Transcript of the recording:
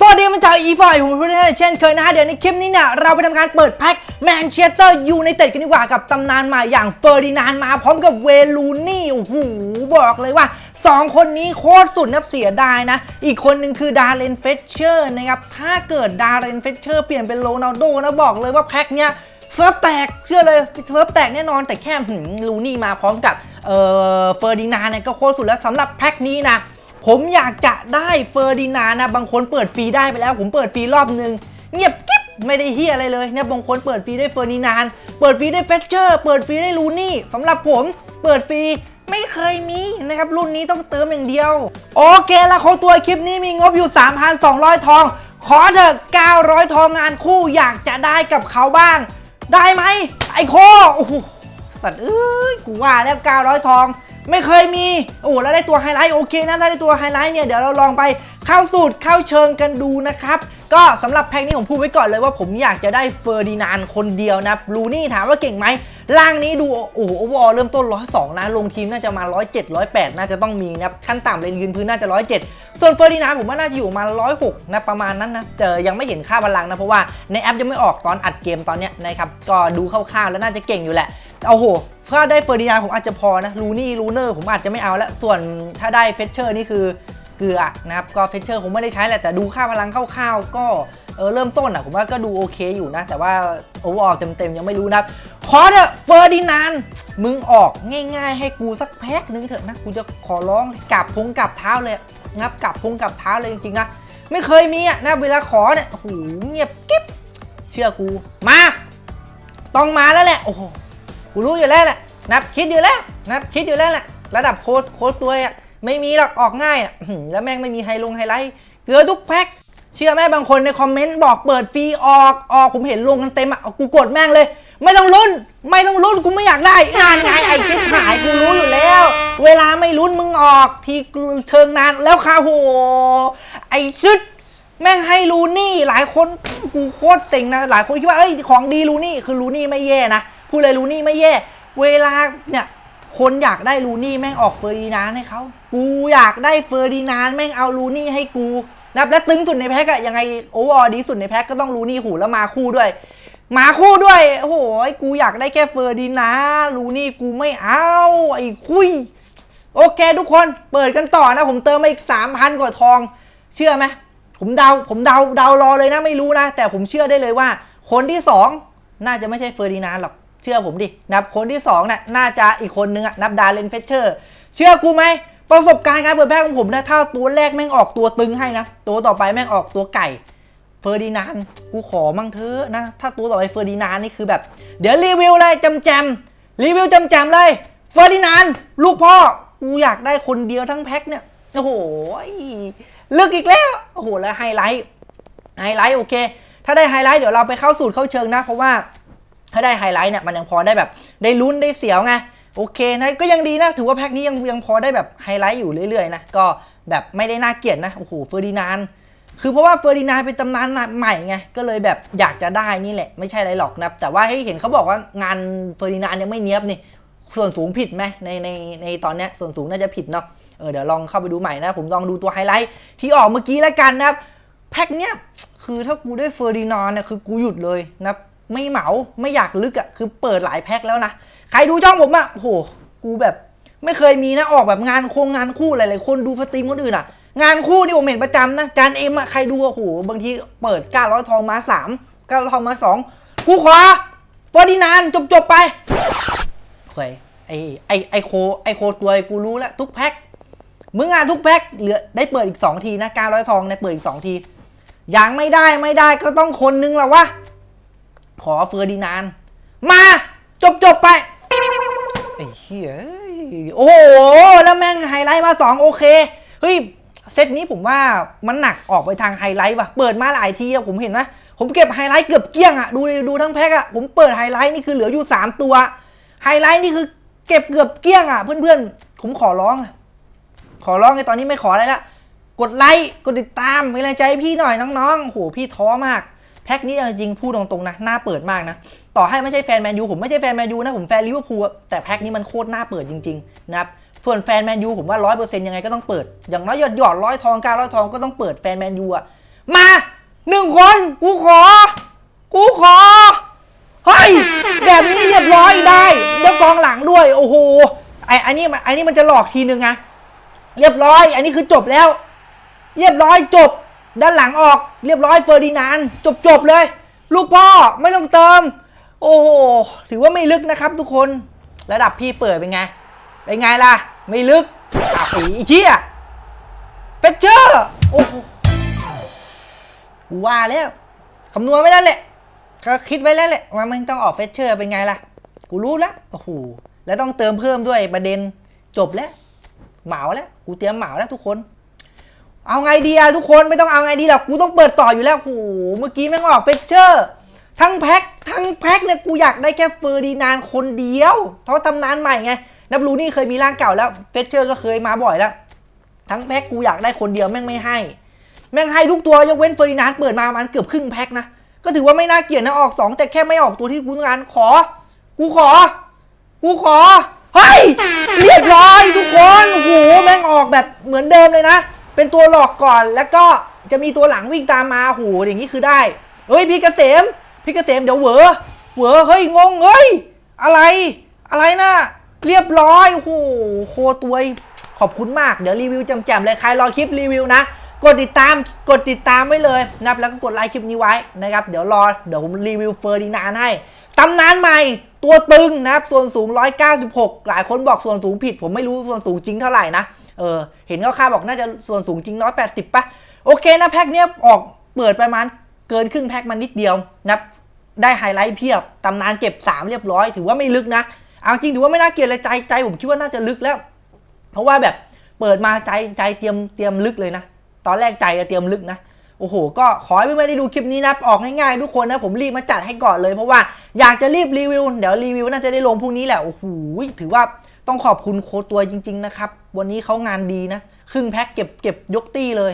สวัสดีมันจากอีฟอยผมพูดได้เช่นเคยนะฮะ เดี๋ยวในคลิปนี้เนี่ยเราไปทำการเปิดแพ็คแมนเชสเตอร์ยูไนเต็ดกันดีกว่ากับตำนานใหม่อย่างเฟอร์ดินานมาพร้อมกับเวลูนี่ โอ้โห บอกเลยว่า 2 คนนี้โคตรสุดนับเสียดายนะ อีกคนหนึ่งคือดาร์เรนเฟเชอร์นะครับ ถ้าเกิดดาร์เรนเฟเชอร์เปลี่ยนเป็นโรนัลโดนะบอกเลยว่าแพ็คเนี้ยเซิร์ฟแตกเชื่อเลยเซิร์ฟแตกแน่นอนแต่แค่หืมลูนี่มาพร้อมกับเอ่อเฟอร์ดินานเนี่ยก็โคตรสุดแล้วสำหรับแพ็คนี้นะ ผมอยากจะได้เฟอร์ดินานนะบางคนเปิดฟรีได้ไปแล้ว ผมเปิดฟรีรอบนึง เงียบกิ๊บไม่ได้เฮียอะไรเลยเนี่ยบางคนเปิดฟรีได้เฟอร์ดินาน เปิดฟรีได้เฟเชอร์ เปิดฟรีได้ลูนี่สำหรับผมเปิดฟรีไม่เคยมีนะครับ รุ่นนี้ต้องเติมอย่างเดียว โอเคล้วเขาตัวคลิปนี้มีงบอยู่ 3,200 ทอง ขอเถอะ 900 ทองงานคู่อยากจะได้กับเขาบ้าง ได้ไหมไอโคโอ้โหสัตว์เอ้ยกูว่าแล้ว 900 ทอง ไม่เคยมีโอ้แล้วได้ตัวไฮไลท์โอเคนะถ้าได้ตัวไฮไลท์เนี่ยเดี๋ยวเราลองไปเข้าสูตรเข้าเชิงกันดูนะครับก็สำหรับแพ็คนี้ผมพูดไว้ก่อนเลยว่าผมอยากจะได้เฟอร์ดินานคนเดียวนะลูนี่ถามว่าเก่งไหมล่างนี้ดูโอ้โหโอเวอร์เริ่มต้น102นะลงทีมน่าจะมา107 108น่าจะต้องมีนะขั้นต่ำเลยยืนพื้นน่าจะ107ส่วนเฟอร์ดินานผมว่าน่าจะอยู่ประมา106นะประมาณนั้นนะแต่ยังไม่เห็นค่าพลังนะเพราะว่าในแอปยังไม่ออกตอนอัดเกมตอนเนี้ยนะครับก็ดูคร่าวๆแล้วน่าจะเก่งอยู่แหละ โอ้โห ถ้าได้เฟอร์ดินานด์ผมอาจจะพอนะลูนี่ลูเนอร์ผมอาจจะไม่เอาแล้ว ส่วนถ้าได้เฟเชอร์นี่คือเกลือนะครับก็เฟเชอร์ผมไม่ได้ใช้แหละแต่ดูค่าพลังคร่าวๆก็เออเริ่มต้นอะผมว่าก็ดูโอเคอยู่นะ แต่ว่าโอเวอร์เต็มๆ ยังไม่รู้นะครับขอเถอะเฟอร์ดินานด์มึงออกง่ายๆ ให้กูสักแพ็คนึงเถอะนะ กูจะขอร้องกราบทงกราบเท้าเลยนะครับกราบทงกราบเท้าเลยจริงๆนะ ไม่เคยมีอะนะเวลาขอเนี่ยโอ้โหเงียบกิ๊บเชื่อกูมา ต้องมาแล้วแหละโอ้โห กูรู้อยู่แล้วแหละนับคิดอยู่แล้วนับคิดอยู่แล้วแหละระดับโค้ดโค้ดตัวอะไม่มีหรอกออกง่ายอะแล้วแม่งไม่มีไฮลงไฮไลท์เกลือทุกแพ็คเชื่อไหมบางคนในคอมเมนต์บอกเปิดฟรีออกออกผมเห็นลงกันเต็มอะกูกดแม่งเลย ไม่ต้องลุ้น ไม่ต้องลุ้นกูไม่อยากได้งานไงไอ้ชิบหายกูรู้อยู่แล้ว เวลาไม่ลุ้นมึงออกทีเชิงนานแล้วค่ะโหไอ้ชุดแม่งให้ลูนี่หลายคนกูโคตรเซ็งนะหลายคนคิดว่าเอ้ยของดีลูนี่คือลูนี่ไม่แย่นะ พูดเลยลูนี่ไม่แย่ เวลาเนี่ยคนอยากได้ลูนี่แม่งออกเฟอร์ดินานให้เขากูอยากได้เฟอร์ดินานแม่งเอาลูนี่ให้กูนะและตึงสุดในแพ็กอะยังไงโอเวอร์ดีสุดในแพ็กก็ต้องลูนี่หูแล้วมาคู่ด้วย มาคู่ด้วยโอ้โหกูอยากได้แค่เฟอร์ดินานด์ลูนี่กูไม่เอาไอ้คุยโอเคทุกคนเปิดกันต่อนะ ผมเติมมาอีก3,000กว่าทอง เชื่อไหมผมเดาผมเดาเดารอเลยนะไม่รู้นะ แต่ผมเชื่อได้เลยว่า คนที่2น่าจะไม่ใช่เฟอร์ดินานหรอก เชื่อผมดินับคนที่2น่ะน่าจะอีกคนนึงอะนับดาเลนเฟเชอร์ เชื่อกูไหมประสบการณ์การเปิดแพ็คของผมนะถ้าตัวแรกแม่งออกตัวตึงให้นะ ตัวต่อไปแม่งออกตัวไก่เฟอร์ดินานกูขอมั่งเถอะนะ ถ้าตัวต่อไปเฟอร์ดินานนี่คือแบบ เดี๋ยวรีวิวเลยจำแจมรีวิวจำแจมเลยเฟอร์ดินานลูกพ่อกูอยากได้คนเดียวทั้งแพ็คเนี่ยโอ้โหลึกอีกแล้วโอ้โหแล้วไฮไลท์ไฮไลท์โอเค ถ้าได้ไฮไลท์เดี๋ยวเราไปเข้าสูตรเข้าเชิงนะ เพราะว่า ถ้าได้ไฮไลท์เนี่ยมันยังพอได้แบบได้ลุ้นได้เสียวไงโอเคนะก็ยังดีนะ ถือว่าแพ็คนี้ยังยังพอได้แบบไฮไลท์อยู่เรื่อยๆนะก็แบบไม่ได้น่าเกลียดนะโอ้โหเฟอร์ดินานด์คือเพราะว่าเฟอร์ดินานด์เป็นตำนานใหม่ไงก็เลยแบบอยากจะได้นี่แหละไม่ใช่อะไรหรอกนะแต่ว่าให้เห็นเขาบอกว่างานเฟอร์ดินานด์ยังไม่เนี้ยบนี่ส่วนสูงผิดไหมในในในตอนเนี้ยส่วนสูงน่าจะผิดเนาะเออเดี๋ยวลองเข้าไปดูใหม่นะ ผมลองดูตัวไฮไลท์ที่ออกเมื่อกี้แล้วกันนะครับแพ็คเนี้ยคือถ้ากูได้เฟอร์ดินานด์เนี่ยคือกูหยุดเลยนะ ไม่เหมาไม่อยากลึกอะ่ะคือเปิดหลายแพ็คแล้วนะ ใครดูช่องผมอะ่ะโหกูแบบไม่เคยมีนะออกแบบงานโครงงานคู่หลายๆคนดูสตรีมคนอื่นอะ่ะ งานคู่นี่ผมเห็นประจำนะจานเอ็มอะ่ะใครดูอะโอ้โหบางทีเปิด900ทองมา3 900ทองมา2กูขอฟอร์ดินานด์จบๆไปเฮ้ยไอไอไอโคไอโคตัวไอกูรู้แล้วทุกแพ็คมึงอะทุกแพ็คเหลือได้เปิดอีก 2 ทีนะ900ทองได้เปิดอีก 2 ทียังไม่ได้ไม่ได้ก็ต้องคนนึงแหละวะ ขอเฟอร์ดินาน มาจบจบไป ไอ้เหี้ยโอ้โห แล้วแม่งไฮไลท์มา 2 โอเค เฮ้ย เซตนี้ผมว่ามันหนักออกไปทางไฮไลท์ว่ะ เปิดมาหลายทีผมเห็นไหมผมเก็บไฮไลท์เกือบเกลี้ยงอะดูดูทั้งแพ็คอะผมเปิดไฮไลท์นี่คือเหลืออยู่ 3 ตัว ไฮไลท์นี่คือเก็บเกือบเกลี้ยงอะเพื่อนๆ ผมขอร้อง ขอร้องในตอนนี้ไม่ขออะไรละ กดไลค์ กดติดตามเป็นกำลังใจพี่หน่อยน้องๆโหพี่ท้อมาก แพ็คนี้จริงพูดตรงๆนะหน่าเปิดมากนะต่อให้ไม่ใช่แฟนแมนยูผมไม่ใช่แฟนแมนยูนะผมแฟนลิเวอร์พูลแต่แพ็คนี้มันโคตรหน่าเปิดจริงๆนะครับส่วนแฟนแมนยูผมว่าร้อยเปอร์เซ็นต์ยังไงก็ต้องเปิด อย่างน้อยหยอดหยอดร้อยทองเก้าร้อยทองก็ต้องเปิดแฟนแมนยูอะมาหนึ่งคนกูขอ กูขอเฮ้ยแบบนี้เรียบร้อยได้แล้วกองหลังด้วย โอ้โหไออันนี้มันอันนี้มันจะหลอกทีนึงไงเรียบร้อย อันนี้คือจบแล้ว เรียบร้อยจบ ด้านหลังออกเรียบร้อยเฟอร์ดินานจบจบเลย ลูกพ่อไม่ต้องเติม โอ้โหถือว่าไม่ลึกนะครับทุกคนระดับพี่เปิดเป็นไง เป็นไงล่ะ ไม่ลึกอะไอ้เชี่ยเฟเจอร์โอ้โหกูว่าแล้วคำนวณไว้แล้แหละก็คิดไว้แล้วแหละว่ามันต้องออกเฟเชอร์เป็นไงล่ะ กูรู้แล้วโอ้โหแล้วต้องเติมเพิ่มด้วยประเด็นจบแล้วเหมาแล้ว กูเตรียมเหมาแล้วทุกคน เอาไงดีอะทุกคนไม่ต้องเอาไงดีหรอกกูต้องเปิดต่ออยู่แล้วโอ้โหเมื่อกี้แม่งออกเฟเชอร์ ทั้งแพ็คทั้งแพ็คเนี่ยกูอยากได้แค่เฟอร์ดินานคนเดียวเพราะตำนานใหม่ไงนับรู้นี่เคยมีร่างเก่าแล้วเฟเชอร์ก็เคยมาบ่อยแล้ว ทั้งแพ็คกูอยากได้คนเดียวแม่งไม่ให้ แม่งให้ทุกตัวยกเว้นเฟอร์ดินานเปิดมามันเกือบครึ่งแพ็คนะก็ถือว่าไม่น่าเกลียดนะออกสองแต่แค่ไม่ออกตัวที่กูต้องการขอ กูขอ กูขอเฮ้ยเรียบร้อยทุกคนโอ้โหแม่งออกแบบเหมือนเดิมเลยนะ เป็นตัวหลอกก่อนแล้วก็จะมีตัวหลังวิ่งตามมาโอ้โหอย่างนี้คือได้ เฮ้ยพี่เกษมพี่เกษมเดี๋ยวเหวอเหวอเฮ้ยงงเฮ้ยอะไร อะไรนะเรียบร้อยโอ้โหโคตัวขอบคุณมากเดี๋ยวรีวิวแจ่มๆเลยใครรอคลิปรีวิวนะกดติดตามกดติดตามไว้เลยนะครับแล้วก็กดไลค์คลิปนี้ไว้นะครับ เดี๋ยวรอเดี๋ยวผมรีวิวเฟอร์ดินานให้ตำนานใหม่ตัวตึงนะครับ ส่วนสูง 196 หลายคนบอกส่วนสูงผิด ผมไม่รู้ส่วนสูงจริงเท่าไหร่นะ เออเห็นเขาค่าบอกน่าจะส่วนสูงจริง180ปดสิบปะโอเคนะแพ็คเนี้ยออกเปิดประมาณเกินครึ่งแพ็คมันนิดเดียวนะได้ไฮไลท์เพียบตำนานเก็บ 3 เรียบร้อย ถือว่าไม่ลึกนะ เอาจริงถือว่าไม่น่าเกลียดเลยใจใจผมคิดว่าน่าจะลึกแล้ว เพราะว่าแบบเปิดมาใจใจเตรียมเตรียมลึกเลยนะ ตอนแรกใจจะเตรียมลึกนะโอ้โห ก็ขอให้เพื่อนๆได้ดูคลิปนี้นะ ออกง่ายๆทุกคนนะ ผมรีบมาจัดให้ก่อนเลย เพราะว่าอยากจะรีบรีวิว เดี๋ยวรีวิวน่าจะได้ลงพรุ่งนี้แหละ โอ้โห ถือว่า ต้องขอบคุณโคตัวจริง ๆ นะครับ วันนี้เขางานดีนะ ครึ่งแพ็คเก็บเก็บยกตี้เลย